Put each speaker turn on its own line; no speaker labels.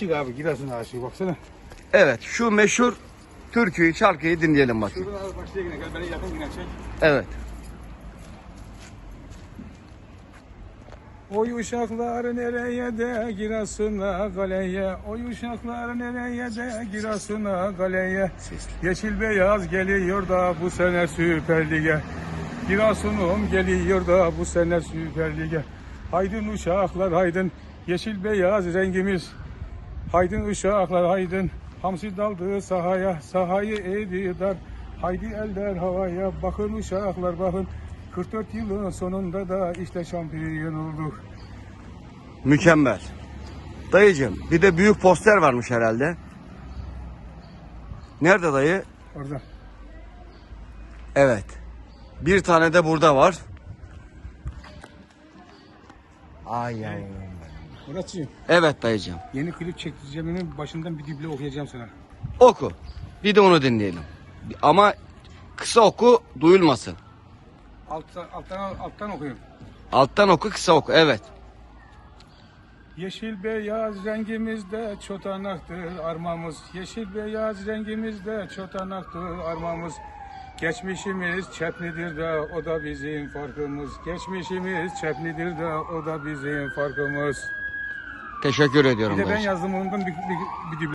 Çık abi Giresun aşığı baksana.
Evet şu meşhur türküyü, şarkıyı dinleyelim bakayım.
Şuradan abi başlaya yine gel beni yakın yine çek.
Evet.
Oy uşaklar nereye de Giresun'a galeye Oy uşaklar nereye de Giresun'a galeye Yeşil beyaz geliyor da bu sene Süper Lig'e Giresun'um geliyor da bu sene Süper Lig'e Haydın uşaklar haydın Yeşil beyaz rengimiz Haydın uşaklar haydın Hamsi daldı sahaya Sahayı eğdi dar Haydi eller havaya Bakın uşaklar bakın 44 yılın sonunda da işte şampiyon olduk.
Mükemmel. Dayıcım bir de büyük poster varmış herhalde. Nerede dayı?
Orada.
Evet. Bir tane de burada var. Ay ay.
Muratçığım
Evet dayıcım.
yeni klip çekeceğimin başından bir dible okuyacağım sana.
Oku. Bir de onu dinleyelim. Ama kısa oku duyulmasın.
Alttan, alttan, alttan okuyayım.
Alttan oku kısa oku. Evet.
Yeşil beyaz rengimizde çotanaktır armamız. Yeşil beyaz rengimizde çotanaktır armamız. Geçmişimiz çeplidir de o da bizim farkımız. Geçmişimiz çeplidir de o da bizim farkımız.
Teşekkür ediyorum
Bir de ben yazdım ondan bir, bir, bir dible.